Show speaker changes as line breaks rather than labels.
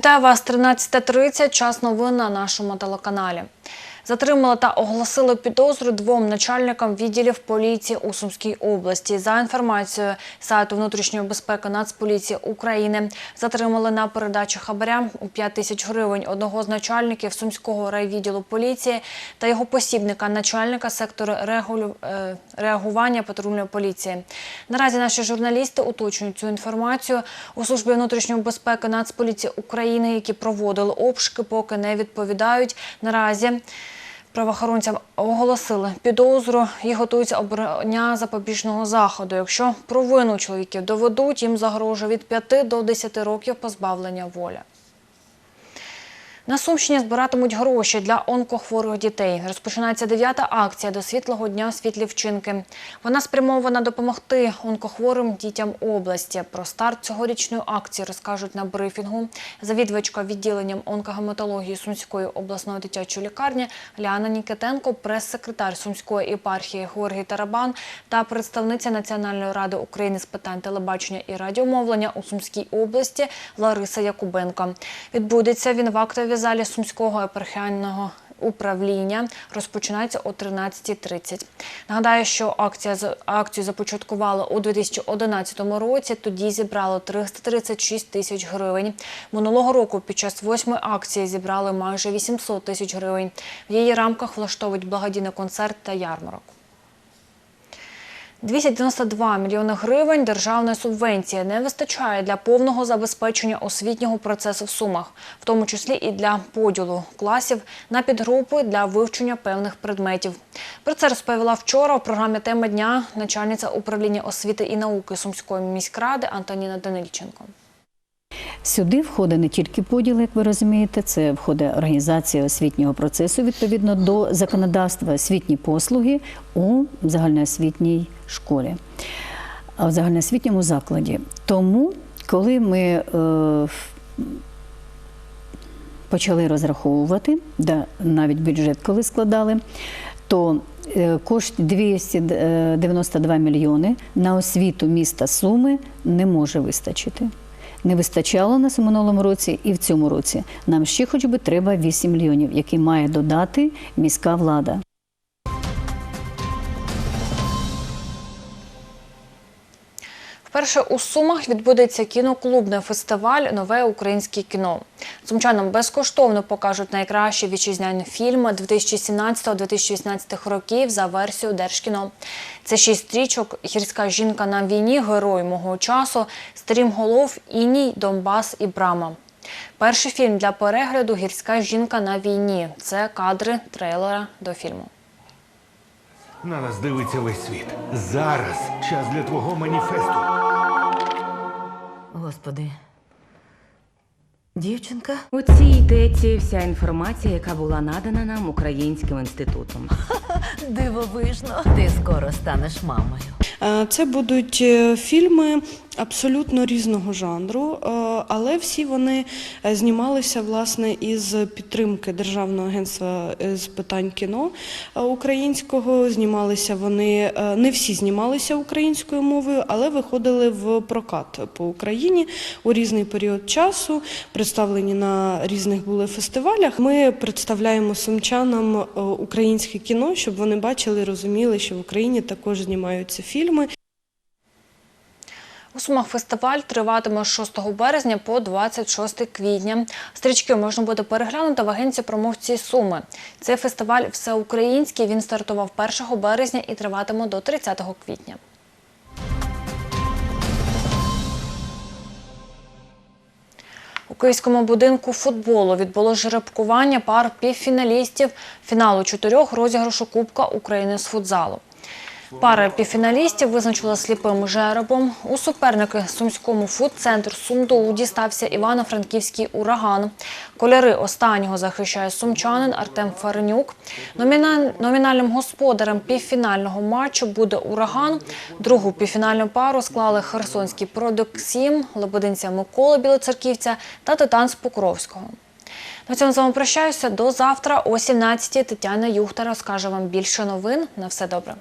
Вітаю вас 13.30. Час новин на нашому телеканалі. Затримали та оголосили підозру двом начальникам відділів поліції у Сумській області. За інформацією сайту внутрішньої безпеки Нацполіції України, затримали на передачу хабаря у 5 тисяч гривень одного з начальників Сумського райвідділу поліції та його посібника, начальника сектору регулю- е, реагування патрульної поліції. Наразі наші журналісти уточнюють цю інформацію у службі внутрішньої безпеки Нацполіції України, які проводили обшуки, поки не відповідають. Наразі правоохоронцям оголосили підозру і готуються обрання запобіжного заходу. Якщо провину чоловіків доведуть, їм загрожує від 5 до 10 років позбавлення волі. На Сумщині збиратимуть гроші для онкохворих дітей. Розпочинається дев'ята акція до світлого дня світлі вчинки. Вона спрямована допомогти онкохворим дітям області. Про старт цьогорічної акції розкажуть на брифінгу завідувачка відділенням онкогематології Сумської обласної дитячої лікарні Ляна Нікітенко, прес-секретар Сумської єпархії Георгій Тарабан та представниця Національної ради України з питань телебачення і радіомовлення у Сумській області Лариса Якубенко. Відбудеться він в актовій залі Сумського епархіального управління. Розпочинається о 13.30. Нагадаю, що акція акцію започаткували у 2011 році. Тоді зібрало 336 тисяч гривень. Минулого року під час восьмої акції зібрали майже 800 тисяч гривень. В її рамках влаштовують благодійний концерт та ярмарок. 292 мільйони гривень державної субвенції не вистачає для повного забезпечення освітнього процесу в Сумах, в тому числі і для поділу класів на підгрупи для вивчення певних предметів. Про це розповіла вчора у програмі Тема дня начальниця управління освіти і науки Сумської міськради Антоніна Данильченко.
Сюди входить не тільки поділ, як ви розумієте, це входить організація освітнього процесу відповідно до законодавства освітні послуги у загальноосвітній школі, в загальноосвітньому закладі. Тому, коли ми е, почали розраховувати, да, навіть бюджет коли складали, то е, кошт 292 мільйони на освіту міста Суми не може вистачити. Не вистачало нас у минулому році і в цьому році. Нам ще хоч би треба 8 мільйонів, які має додати міська влада.
Вперше у Сумах відбудеться кіноклубний фестиваль Нове українське кіно. Сумчанам безкоштовно покажуть найкращі вітчизняні фільми 2017-2018 років за версією Держкіно. Це шість стрічок Гірська жінка на війні, герой мого часу, Стрімголов, Іній, Донбас і Брама. Перший фільм для перегляду Гірська жінка на війні. Це кадри трейлера до фільму.
На нас дивиться весь світ. Зараз час для твого маніфесту.
Господи. Дівчинка?
У цій теці вся інформація, яка була надана нам українським інститутом.
Дивовижно. Ти скоро станеш мамою.
Е, Це будуть е, фільми абсолютно різного жанру, е, але всі вони знімалися власне із підтримки Державного агентства з питань кіно українського. Знімалися вони не всі знімалися українською мовою, але виходили в прокат по Україні у різний період часу. Представлені на різних були фестивалях. Ми представляємо сумчанам українське кіно, щоб вони бачили, розуміли, що в Україні також знімаються фільми.
У Сумах фестиваль триватиме з 6 березня по 26 квітня. Стрічки можна буде переглянути в агенції промовції Суми. Цей фестиваль всеукраїнський. Він стартував 1 березня і триватиме до 30 квітня. У Київському будинку футболу відбуло жеребкування пар півфіналістів фіналу чотирьох розіграшу Кубка України з футзалу. Пара півфіналістів визначила сліпим жеребом. У суперники Сумському фуд-центр Сумдоу дістався Івано-Франківський ураган. Кольори останнього захищає сумчанин Артем Фаренюк. Номіна- Номінальним господарем півфінального матчу буде ураган. Другу півфінальну пару склали Херсонський Продоксім, Лебединця Микола Білоцерківця та Титан з Покровського. На цьому з вами прощаюся. До завтра о 17 Тетяна Юхта розкаже вам більше новин. На все добре.